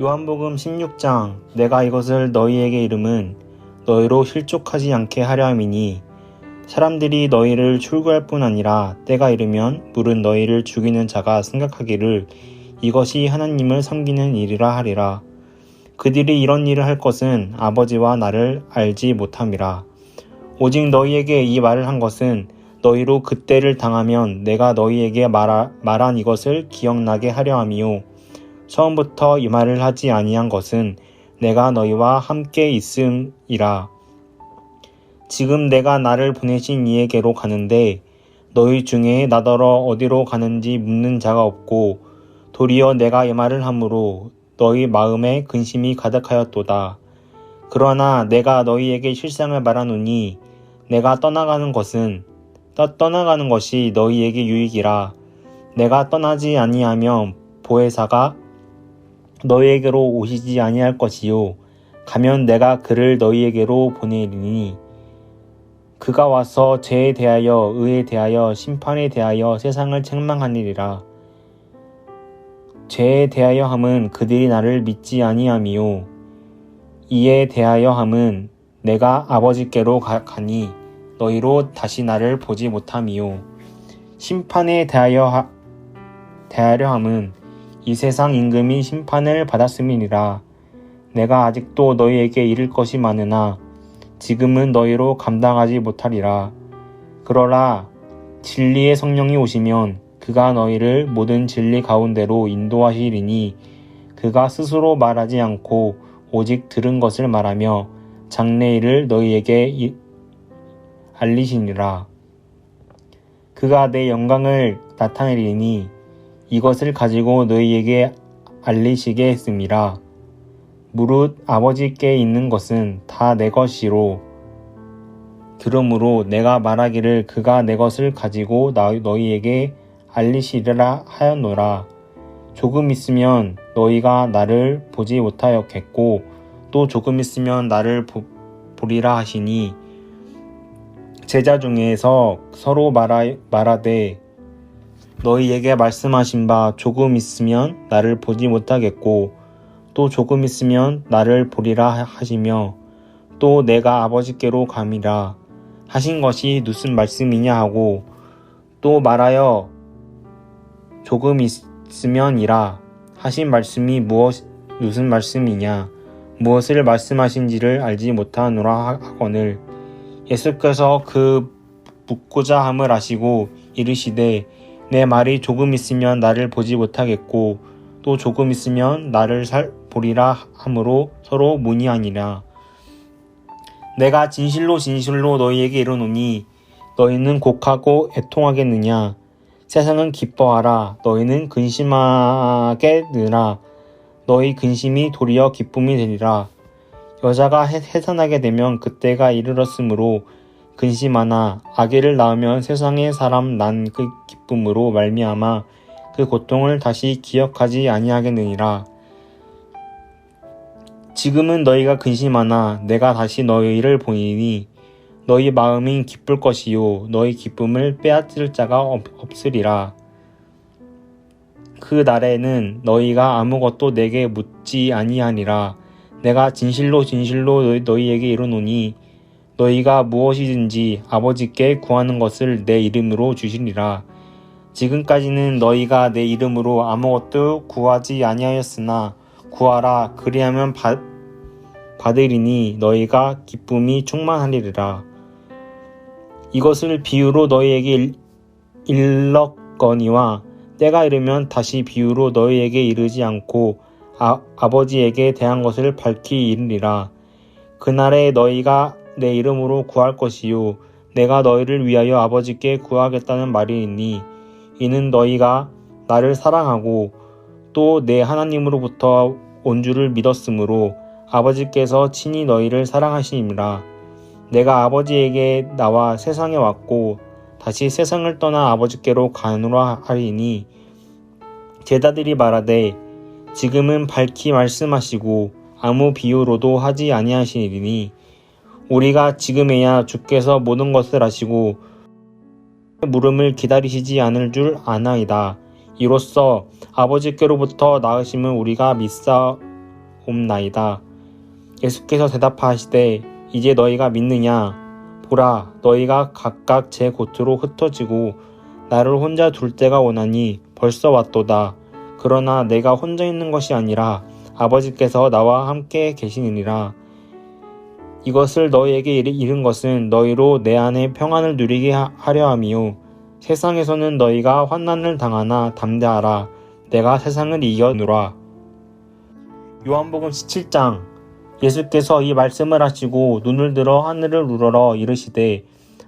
요한복음 16장 내가 이것을 너희에게 이름은 너희로 실족하지 않게 하려 함이니 사람들이 너희를 출구할 뿐 아니라 때가 이르면 물은 너희를 죽이는 자가 생각하기를 이것이 하나님을 섬기는 일이라 하리라. 그들이 이런 일을 할 것은 아버지와 나를 알지 못함이라. 오직 너희에게 이 말을 한 것은 너희로 그때를 당하면 내가 너희에게 말하, 말한 이것을 기억나게 하려 함이요. 처음부터 이 말을 하지 아니한 것은 내가 너희와 함께 있음이라. 지금 내가 나를 보내신 이에게로 가는데 너희 중에 나더러 어디로 가는지 묻는 자가 없고 도리어 내가 이 말을 함으로 너희 마음에 근심이 가득하였도다. 그러나 내가 너희에게 실상을 말하노니 내가 떠나가는 것은 떠, 떠나가는 것이 너희에게 유익이라. 내가 떠나지 아니하면 보혜사가 너희에게로 오시지 아니할 것이요. 가면 내가 그를 너희에게로 보내리니 그가 와서 죄에 대하여 의에 대하여 심판에 대하여 세상을 책망하니리라. 죄에 대하여 함은 그들이 나를 믿지 아니함이요. 이에 대하여 함은 내가 아버지께로 가, 가니 너희로 다시 나를 보지 못함이요. 심판에 대하여 하, 대하려 함은 이 세상 임금이 심판을 받았음이니라. 내가 아직도 너희에게 이를 것이 많으나 지금은 너희로 감당하지 못하리라. 그러나 진리의 성령이 오시면 그가 너희를 모든 진리 가운데로 인도하시리니 그가 스스로 말하지 않고 오직 들은 것을 말하며 장래일을 너희에게 알리시니라. 그가 내 영광을 나타내리니 이것을 가지고 너희에게 알리시게 했습니다. 무릇 아버지께 있는 것은 다 내 것이로 그러므로 내가 말하기를 그가 내 것을 가지고 너희에게 알리시리라 하였노라. 조금 있으면 너희가 나를 보지 못하였겠고 또 조금 있으면 나를 보, 보리라 하시니 제자 중에서 서로 말하, 말하되 너희에게 말씀하신 바 조금 있으면 나를 보지 못하겠고 또 조금 있으면 나를 보리라 하시며 또 내가 아버지께로 감이라 하신 것이 무슨 말씀이냐 하고 또 말하여 조금 있으면이라 하신 말씀이 무엇 무슨 말씀이냐? 무엇을 말씀하신지를 알지 못하노라 하거늘. 예수께서 그 묻고자 함을 아시고 이르시되 내 말이 조금 있으면 나를 보지 못하겠고 또 조금 있으면 나를 살 보리라 함으로 서로 문의하니라. 내가 진실로 진실로 너희에게 이르노니 너희는 곡하고 애통하겠느냐? 세상은 기뻐하라. 너희는 근심하겠느라. 너희 근심이 도리어 기쁨이 되리라. 여자가 해산하게 되면 그때가 이르렀으므로 근심하나 아기를 낳으면 세상의 사람 난 그 기쁨으로 말미암아 그 고통을 다시 기억하지 아니하겠느니라. 지금은 너희가 근심하나 내가 다시 너희를 보이니 너희 마음이 기쁠 것이요 너희 기쁨을 빼앗을 자가 없, 없으리라. 그 날에는 너희가 아무것도 내게 묻지 아니하니라. 내가 진실로 진실로 너희 에게 이르노니 너희가 무엇이든지 아버지께 구하는 것을 내 이름으로 주시리라. 지금까지는 너희가 내 이름으로 아무것도 구하지 아니하였으나 구하라 그리하면 받, 받으리니 너희가 기쁨이 충만하리라. 이것을 비유로 너희에게 일렀거니와 때가 이르면 다시 비유로 너희에게 이르지 않고 아, 아버지에게 대한 것을 밝히 이르리라. 그날에 너희가 내 이름으로 구할 것이요. 내가 너희를 위하여 아버지께 구하겠다는 말이니? 이는 너희가 나를 사랑하고 또 내 하나님으로부터 온 줄을 믿었으므로 아버지께서 친히 너희를 사랑하시니라. 내가 아버지에게 나와 세상에 왔고 다시 세상을 떠나 아버지께로 가노라 하리니 제자들이 말하되 지금은 밝히 말씀하시고 아무 비유로도 하지 아니하시리니 우리가 지금에야 주께서 모든 것을 아시고 물음을 기다리시지 않을 줄 아나이다. 이로써 아버지께로부터 나으심을 우리가 믿사, 옵나이다. 예수께서 대답하시되 이제 너희가 믿느냐 보라 너희가 각각 제 곳으로 흩어지고 나를 혼자 둘 때가 오나니 벌써 왔도다. 그러나 내가 혼자 있는 것이 아니라 아버지께서 나와 함께 계시느니라. 이것을 너희에게 이른 것은 너희로 내 안에 평안을 누리게 하려 함이요. 세상에서는 너희가 환난을 당하나 담대하라. 내가 세상을 이겨누라. 요한복음 17장 예수께서 이 말씀을 하시고 눈을 들어 하늘을 우러러 이르시되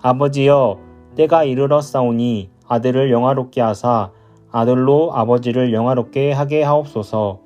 아버지여 때가 이르렀사오니 아들을 영화롭게 하사 아들로 아버지를 영화롭게 하게 하옵소서.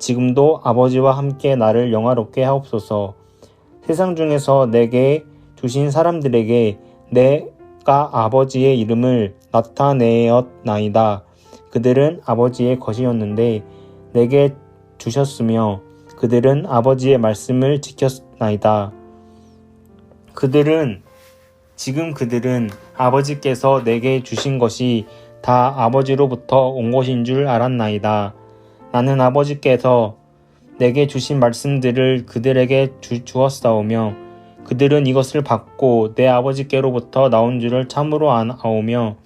지금도 아버지와 함께 나를 영화롭게 하옵소서. 세상 중에서 내게 주신 사람들에게 내가 아버지의 이름을 나타내었나이다. 그들은 아버지의 것이었는데 내게 주셨으며 그들은 아버지의 말씀을 지켰나이다. 그들은 지금 그들은 아버지께서 내게 주신 것이 다 아버지로부터 온 것인 줄 알았나이다. 나는 아버지께서 내게 주신 말씀들을 그들에게 주, 주었사오며 그들은 이것을 받고 내 아버지께로부터 나온 줄을 참으로 아오며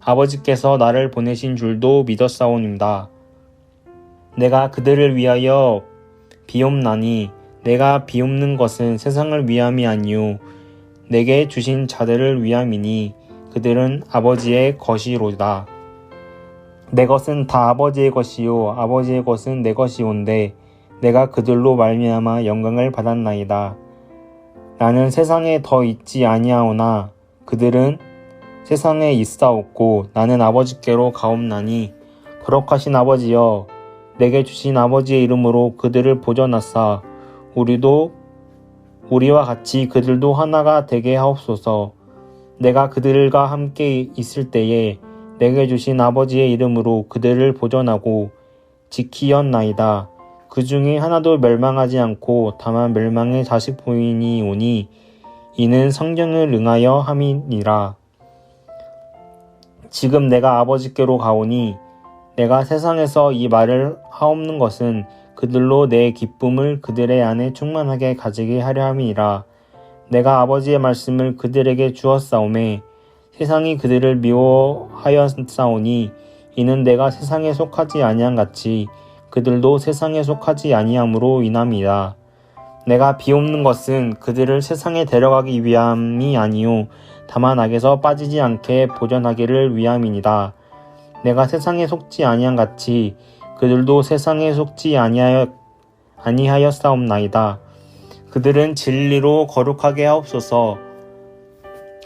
아버지께서 나를 보내신 줄도 믿었사오입니다. 내가 그들을 위하여 비옵나니 내가 비옵는 것은 세상을 위함이 아니요 내게 주신 자들을 위함이니 그들은 아버지의 것이로다. 내 것은 다 아버지의 것이요 아버지의 것은 내 것이온데 내가 그들로 말미암아 영광을 받았나이다. 나는 세상에 더 있지 아니하오나 그들은 세상에 있사옵고 나는 아버지께로 가옵나니 거룩하신 아버지여 내게 주신 아버지의 이름으로 그들을 보존하사 우리도 우리와 같이 그들도 하나가 되게 하옵소서. 내가 그들과 함께 있을 때에 내게 주신 아버지의 이름으로 그들을 보존하고 지키었나이다. 그 중에 하나도 멸망하지 않고 다만 멸망의 자식 부인이 오니 이는 성경을 응하여 함이니라. 지금 내가 아버지께로 가오니 내가 세상에서 이 말을 하옵는 것은 그들로 내 기쁨을 그들의 안에 충만하게 가지게 하려 함이니라. 내가 아버지의 말씀을 그들에게 주었사오매 세상이 그들을 미워하였사오니 이는 내가 세상에 속하지 아니한 같이 그들도 세상에 속하지 아니함으로 인함이다. 내가 비옵는 것은 그들을 세상에 데려가기 위함이 아니요 다만 악에서 빠지지 않게 보존하기를 위함이니다. 내가 세상에 속지 아니한 같이 그들도 세상에 속지 아니하여 아니하였사옵나이다. 그들은 진리로 거룩하게 하옵소서.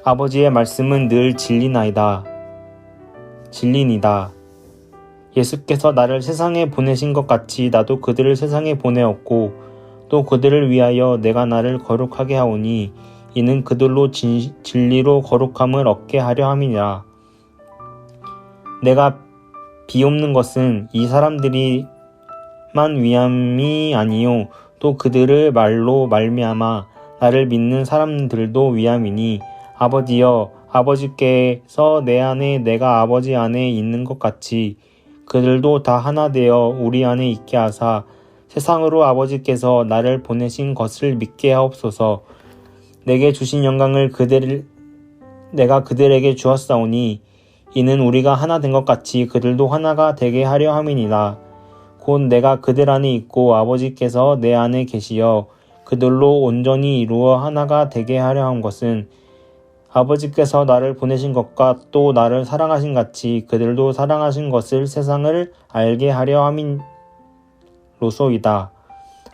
아버지의 말씀은 늘 진리나이다. 진리니다. 예수께서 나를 세상에 보내신 것 같이 나도 그들을 세상에 보내었고 또 그들을 위하여 내가 나를 거룩하게 하오니 이는 그들로 진, 진리로 거룩함을 얻게 하려 함이니라. 내가 비옵는 것은 이 사람들이만 위함이 아니요 또 그들을 말로 말미암아 나를 믿는 사람들도 위함이니 아버지여 아버지께서 내 안에 내가 아버지 안에 있는 것 같이 그들도 다 하나 되어 우리 안에 있게 하사 세상으로 아버지께서 나를 보내신 것을 믿게 하옵소서 내게 주신 영광을 그들 내가 그들에게 주었사오니 이는 우리가 하나 된 것 같이 그들도 하나가 되게 하려 함이니라. 곧 내가 그들 안에 있고 아버지께서 내 안에 계시어 그들로 온전히 이루어 하나가 되게 하려 한 것은 아버지께서 나를 보내신 것과 또 나를 사랑하신 같이 그들도 사랑하신 것을 세상을 알게 하려 함인로소이다.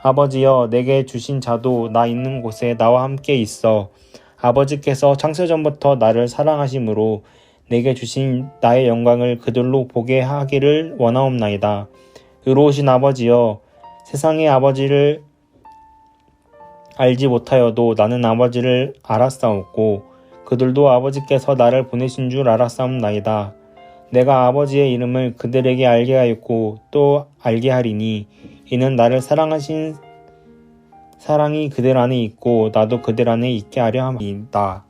아버지여 내게 주신 자도 나 있는 곳에 나와 함께 있어 아버지께서 창세전부터 나를 사랑하심으로 내게 주신 나의 영광을 그들로 보게 하기를 원하옵나이다. 의로우신 아버지여 세상의 아버지를 알지 못하여도 나는 아버지를 알았사옵고 그들도 아버지께서 나를 보내신 줄 알았사옵나이다. 내가 아버지의 이름을 그들에게 알게 하였고 또 알게 하리니 이는 나를 사랑하신 사랑이 그들 안에 있고 나도 그들 안에 있게 하려 함이다.